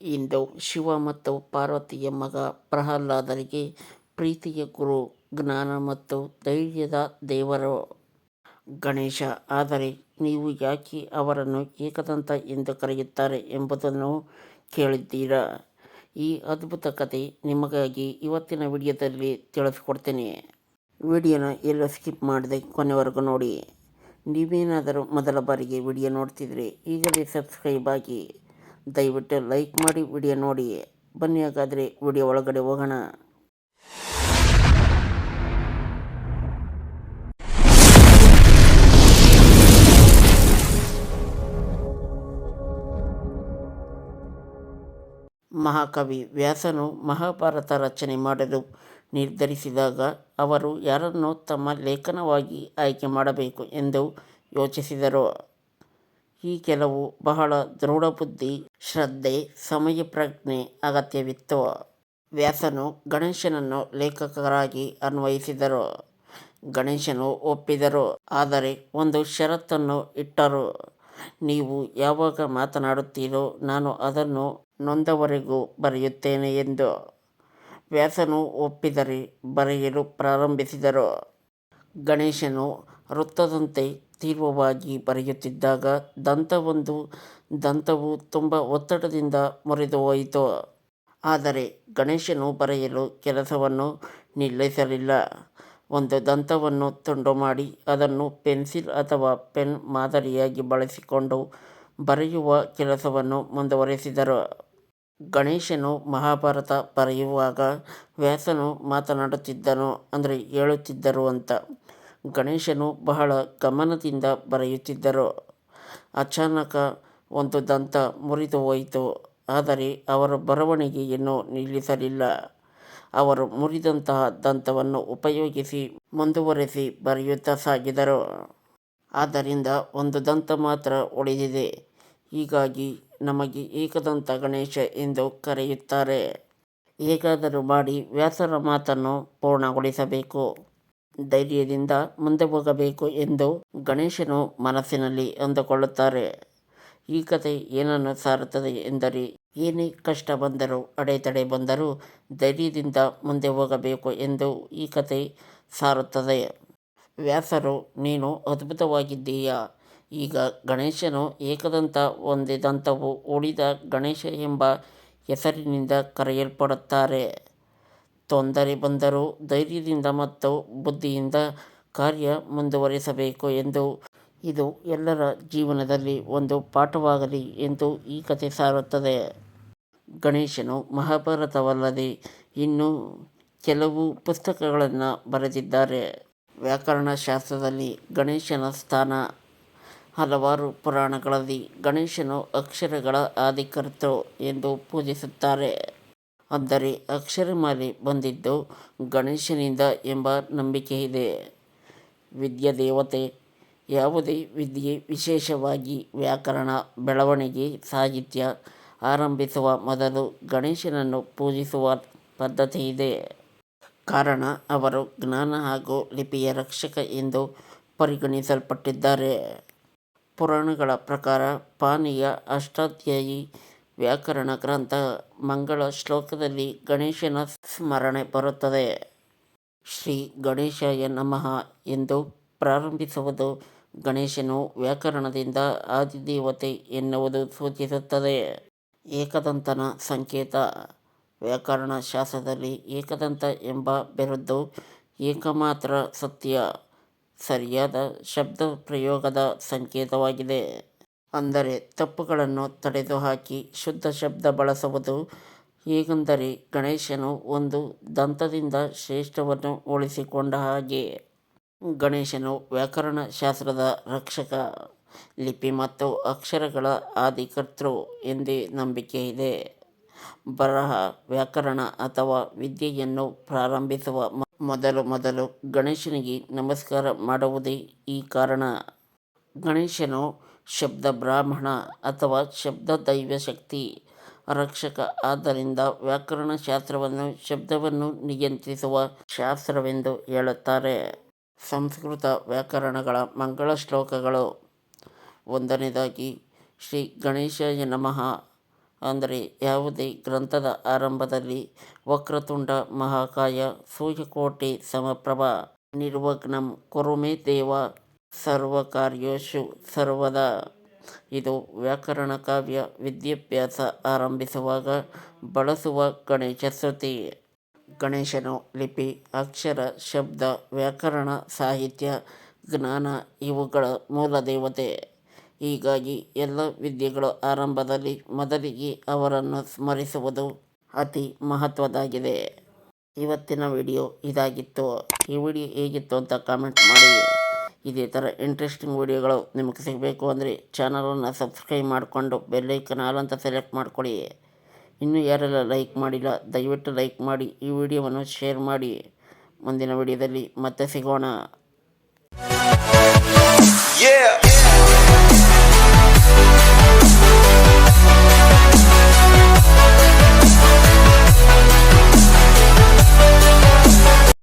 ಇಂದು ಶಿವ ಮತ್ತು ಪಾರ್ವತಿಯ ಮಗ ಪ್ರಹ್ಲಾದರಿಗೆ ಪ್ರೀತಿಯ ಗುರು, ಜ್ಞಾನ ಮತ್ತು ಧೈರ್ಯದ ದೇವರು ಗಣೇಶ. ಆದರೆ ನೀವು ಯಾಕೆ ಅವರನ್ನು ಏಕದಂತ ಎಂದು ಕರೆಯುತ್ತಾರೆ ಎಂಬುದನ್ನು ಕೇಳಿದ್ದೀರಾ? ಈ ಅದ್ಭುತ ಕಥೆ ನಿಮಗಾಗಿ ಇವತ್ತಿನ ವಿಡಿಯೋದಲ್ಲಿ ತಿಳಿಸ್ಕೊಡ್ತೀನಿ ವಿಡಿಯೋನ ಎಲ್ಲ ಸ್ಕಿಪ್ ಮಾಡದೆ ಕೊನೆವರೆಗೂ ನೋಡಿ. ನೀವೇನಾದರೂ ಮೊದಲ ಬಾರಿಗೆ ವಿಡಿಯೋ ನೋಡ್ತಿದ್ರೆ ಈಗಲೇ ಸಬ್ಸ್ಕ್ರೈಬ್ ಆಗಿ, ದಯವಿಟ್ಟು ಲೈಕ್ ಮಾಡಿ ವಿಡಿಯೋ ನೋಡಿ. ಬನ್ನಿ ಹಾಗಾದರೆ ವಿಡಿಯೋ ಒಳಗಡೆ ಹೋಗೋಣ. ಮಹಾಕವಿ ವ್ಯಾಸನು ಮಹಾಭಾರತ ರಚನೆ ಮಾಡಲು ನಿರ್ಧರಿಸಿದಾಗ ಅವರು ಯಾರನ್ನು ತಮ್ಮ ಲೇಖನವಾಗಿ ಆಯ್ಕೆ ಮಾಡಬೇಕು ಎಂದು ಯೋಚಿಸಿದರು. ಈ ಕೆಲವು ಬಹಳ ದೃಢಬುದ್ಧಿ, ಶ್ರದ್ಧೆ, ಸಮಯ ಪ್ರಜ್ಞೆ ಅಗತ್ಯವಿತ್ತು. ವ್ಯಾಸನು ಗಣೇಶನನ್ನು ಲೇಖಕರಾಗಿ ಅನ್ವಯಿಸಿದರು. ಗಣೇಶನು ಒಪ್ಪಿದರು. ಆದರೆ ಒಂದು ಷರತ್ತನ್ನು ಇಟ್ಟರು. ನೀವು ಯಾವಾಗ ಮಾತನಾಡುತ್ತೀರೋ ನಾನು ಅದನ್ನು ನೊಂದವರೆಗೂ ಬರೆಯುತ್ತೇನೆ ಎಂದು. ವ್ಯಾಸನು ಒಪ್ಪಿದರೆ ಬರೆಯಲು ಪ್ರಾರಂಭಿಸಿದರು. ಗಣೇಶನು ವೃತ್ತದಂತೆ ತೀವ್ರವಾಗಿ ಬರೆಯುತ್ತಿದ್ದಾಗ ದಂತವೊಂದು ದಂತವು ತುಂಬ ಒತ್ತಡದಿಂದ ಮುರಿದುಹೋಯಿತು. ಆದರೆ ಗಣೇಶನು ಬರೆಯಲು ಕೆಲಸವನ್ನು ನಿಲ್ಲಿಸಲಿಲ್ಲ. ಒಂದು ದಂತವನ್ನು ತುಂಡುಮಾಡಿ ಅದನ್ನು ಪೆನ್ಸಿಲ್ ಅಥವಾ ಪೆನ್ ಮಾದರಿಯಾಗಿ ಬಳಸಿಕೊಂಡು ಬರೆಯುವ ಕೆಲಸವನ್ನು ಮುಂದುವರೆಸಿದರು. ಗಣೇಶನು ಮಹಾಭಾರತ ಬರೆಯುವಾಗ ವ್ಯಾಸನು ಮಾತನಾಡುತ್ತಿದ್ದನು ಅಂದರೆ ಹೇಳುತ್ತಿದ್ದರು ಅಂತ. ಗಣೇಶನು ಬಹಳ ಗಮನದಿಂದ ಬರೆಯುತ್ತಿದ್ದರು. ಅಚಾನಕ ಒಂದು ದಂತ ಮುರಿದು ಹೋಯಿತು. ಆದರೆ ಅವರ ಬರವಣಿಗೆಯನ್ನು ನಿಲ್ಲಿಸಲಿಲ್ಲ. ಅವರು ಮುರಿದಂತಹ ದಂತವನ್ನು ಉಪಯೋಗಿಸಿ ಮುಂದುವರೆಸಿ ಬರೆಯುತ್ತಾ ಸಾಗಿದರು. ಆದ್ದರಿಂದ ಒಂದು ದಂತ ಮಾತ್ರ ಉಳಿದಿದೆ. ಹೀಗಾಗಿ ನಮಗೆ ಏಕದಂತ ಗಣೇಶ ಎಂದು ಕರೆಯುತ್ತಾರೆ. ಹೇಗಾದರೂ ಮಾಡಿ ವ್ಯಾಸರ ಮಾತನ್ನು ಪೂರ್ಣಗೊಳಿಸಬೇಕು, ಧೈರ್ಯದಿಂದ ಮುಂದೆ ಹೋಗಬೇಕು ಎಂದು ಗಣೇಶನು ಮನಸ್ಸಿನಲ್ಲಿ ಅಂದುಕೊಳ್ಳುತ್ತಾರೆ. ಈ ಕಥೆ ಏನನ್ನು ಸಾರುತ್ತದೆ ಎಂದರೆ, ಏನೇ ಕಷ್ಟ ಬಂದರೂ, ಅಡೆತಡೆ ಬಂದರೂ ಧೈರ್ಯದಿಂದ ಮುಂದೆ ಹೋಗಬೇಕು ಎಂದು ಈ ಕಥೆ ಸಾರುತ್ತದೆ. ವ್ಯಾಸರು, ನೀನು ಅದ್ಭುತವಾಗಿದ್ದೀಯ. ಈಗ ಗಣೇಶನು ಏಕದಂತ ಒಂದೇ ದಂತವು ಉಳಿದ ಗಣೇಶ ಎಂಬ ಹೆಸರಿನಿಂದ ಕರೆಯಲ್ಪಡುತ್ತಾರೆ. ತೊಂದರೆ ಬಂದರೂ ಧೈರ್ಯದಿಂದ ಮತ್ತು ಬುದ್ಧಿಯಿಂದ ಕಾರ್ಯ ಮುಂದುವರಿಸಬೇಕು ಎಂದು ಇದು ಎಲ್ಲರ ಜೀವನದಲ್ಲಿ ಒಂದು ಪಾಠವಾಗಲಿ ಎಂದು ಈ ಕಥೆ ಸಾರುತ್ತದೆ. ಗಣೇಶನು ಮಹಾಭಾರತವಲ್ಲದೆ ಇನ್ನೂ ಕೆಲವು ಪುಸ್ತಕಗಳನ್ನು ಬರೆದಿದ್ದಾರೆ. ವ್ಯಾಕರಣಶಾಸ್ತ್ರದಲ್ಲಿ ಗಣೇಶನ ಸ್ಥಾನ ಹಲವಾರು ಪುರಾಣಗಳಲ್ಲಿ ಗಣೇಶನು ಅಕ್ಷರಗಳ ಆದಿಕರ್ತೃ ಎಂದು ಪೂಜಿಸುತ್ತಾರೆ. ಅಂದರೆ ಅಕ್ಷರಮಾಲೆ ಬಂದಿದ್ದು ಗಣೇಶನಿಂದ ಎಂಬ ನಂಬಿಕೆ ಇದೆ ನಂಬಿಕೆಯಿದೆ. ವಿದ್ಯಾದೇವತೆ ಯಾವುದೇ ವಿದ್ಯೆ ವಿಶೇಷವಾಗಿ ವ್ಯಾಕರಣ, ಬೆಳವಣಿಗೆ ಸಾಹಿತ್ಯ ಆರಂಭಿಸುವ ಮೊದಲು ಗಣೇಶನನ್ನು ಪೂಜಿಸುವ ಪದ್ಧತಿ ಇದೆ ಕಾರಣ ಅವರು ಜ್ಞಾನ ಹಾಗೂ ಲಿಪಿಯ ರಕ್ಷಕ ಎಂದು ಪರಿಗಣಿಸಲ್ಪಟ್ಟಿದ್ದಾರೆ. ಪುರಾಣಗಳ ಪ್ರಕಾರ ಪಾನೀಯ ಅಷ್ಟಾಧ್ಯಾಯಿ ವ್ಯಾಕರಣ ಗ್ರಂಥ ಮಂಗಳ ಶ್ಲೋಕದಲ್ಲಿ ಗಣೇಶನ ಸ್ಮರಣೆ ಬರುತ್ತದೆ. ಶ್ರೀ ಗಣೇಶಾಯ ನಮಃ ಎಂದು ಪ್ರಾರಂಭಿಸುವುದು ಗಣೇಶನು ವ್ಯಾಕರಣದಿಂದ ಆದಿದೇವತೆ ಎನ್ನುವುದು ಸೂಚಿಸುತ್ತದೆ. ಏಕದಂತನ ಸಂಕೇತ ವ್ಯಾಕರಣ ಶಾಸ್ತ್ರದಲ್ಲಿ ಏಕದಂತ ಎಂಬ ಬಿರುದು ಏಕಮಾತ್ರ ಸತ್ಯ, ಸರಿಯಾದ ಶಬ್ದಪ್ರಯೋಗದ ಸಂಕೇತವಾಗಿದೆ. ಅಂದರೆ ತಪ್ಪುಗಳನ್ನು ತೊಡೆದುಹಾಕಿ ಶುದ್ಧ ಶಬ್ದ ಬಳಸುವುದು. ಹೇಗೆಂದರೆ ಗಣೇಶನು ಒಂದು ದಂತದಿಂದ ಶ್ರೇಷ್ಠವನ್ನು ಉಳಿಸಿಕೊಂಡ ಹಾಗೆ. ಗಣೇಶನು ವ್ಯಾಕರಣ ಶಾಸ್ತ್ರದ ರಕ್ಷಕ, ಲಿಪಿ ಮತ್ತು ಅಕ್ಷರಗಳ ಆದಿಕರ್ತೃ ಎಂದೇ ಇದೆ ಬರಹ, ವ್ಯಾಕರಣ ಅಥವಾ ವಿದ್ಯೆಯನ್ನು ಪ್ರಾರಂಭಿಸುವ ಮೊದಲು ಮೊದಲು ಗಣೇಶನಿಗೆ ನಮಸ್ಕಾರ ಮಾಡುವುದೇ ಈ ಕಾರಣ. ಗಣೇಶನು ಶಬ್ದಬ್ರಹ್ಮಣ ಅಥವಾ ಶಬ್ದ ದೈವ ಶಕ್ತಿ ರಕ್ಷಕ. ಆದ್ದರಿಂದ ವ್ಯಾಕರಣ ಶಾಸ್ತ್ರವನ್ನು, ಶಬ್ದವನ್ನು ನಿಯಂತ್ರಿಸುವ ಶಾಸ್ತ್ರವೆಂದು ಹೇಳುತ್ತಾರೆ. ಸಂಸ್ಕೃತ ವ್ಯಾಕರಣಗಳ ಮಂಗಳ ಶ್ಲೋಕಗಳು ಒಂದನೇದಾಗಿ ಶ್ರೀ ಗಣೇಶಾಯ ನಮಃ ಅಂದರೆ ಯಾವುದೇ ಗ್ರಂಥದ ಆರಂಭದಲ್ಲಿ ವಕ್ರತುಂಡ ಮಹಾಕಾಯ ಸೂರ್ಯಕೋಟಿ ಸಮಪ್ರಭ ನಿರ್ವಗ್ನಂ, ಕುರುಮೆ ದೇವ ಸರ್ವಕಾರ್ಯೇಷು ಸರ್ವದಾ. ಇದು ವ್ಯಾಕರಣ ಕಾವ್ಯ ವಿದ್ಯಾಭ್ಯಾಸ ಆರಂಭಿಸುವಾಗ ಬಳಸುವ ಗಣೇಶ ಸ್ತುತಿ ಗಣೇಶನು ಲಿಪಿ, ಅಕ್ಷರ, ಶಬ್ದ, ವ್ಯಾಕರಣ, ಸಾಹಿತ್ಯ, ಜ್ಞಾನ ಇವುಗಳ ಮೂಲ ದೇವತೆ. ಹೀಗಾಗಿ ಎಲ್ಲ ವಿದ್ಯೆಗಳ ಆರಂಭದಲ್ಲಿ ಮೊದಲಿಗೆ ಅವರನ್ನು ಸ್ಮರಿಸುವುದು ಅತಿ ಮಹತ್ವದ್ದಾಗಿದೆ ಇವತ್ತಿನ ವಿಡಿಯೋ ಇದಾಗಿತ್ತು. ಈ ವಿಡಿಯೋ ಹೇಗಿತ್ತು ಅಂತ ಕಾಮೆಂಟ್ ಮಾಡಿ. ಇದೇ ಥರ ಇಂಟ್ರೆಸ್ಟಿಂಗ್ ವಿಡಿಯೋಗಳು ನಿಮಗೆ ಸಿಗಬೇಕು ಅಂದರೆ ಚಾನಲನ್ನು ಸಬ್ಸ್ಕ್ರೈಬ್ ಮಾಡಿಕೊಂಡು ಬೆಲ್ಲೈಕನ್ ಆಲ್ ಅಂತ ಸೆಲೆಕ್ಟ್ ಮಾಡ್ಕೊಳ್ಳಿ. ಇನ್ನೂ ಯಾರೆಲ್ಲ ಲೈಕ್ ಮಾಡಿಲ್ಲ, ದಯವಿಟ್ಟು ಲೈಕ್ ಮಾಡಿ ಈ ವಿಡಿಯೋವನ್ನು ಶೇರ್ ಮಾಡಿ. ಮುಂದಿನ ವಿಡಿಯೋದಲ್ಲಿ ಮತ್ತೆ ಸಿಗೋಣ.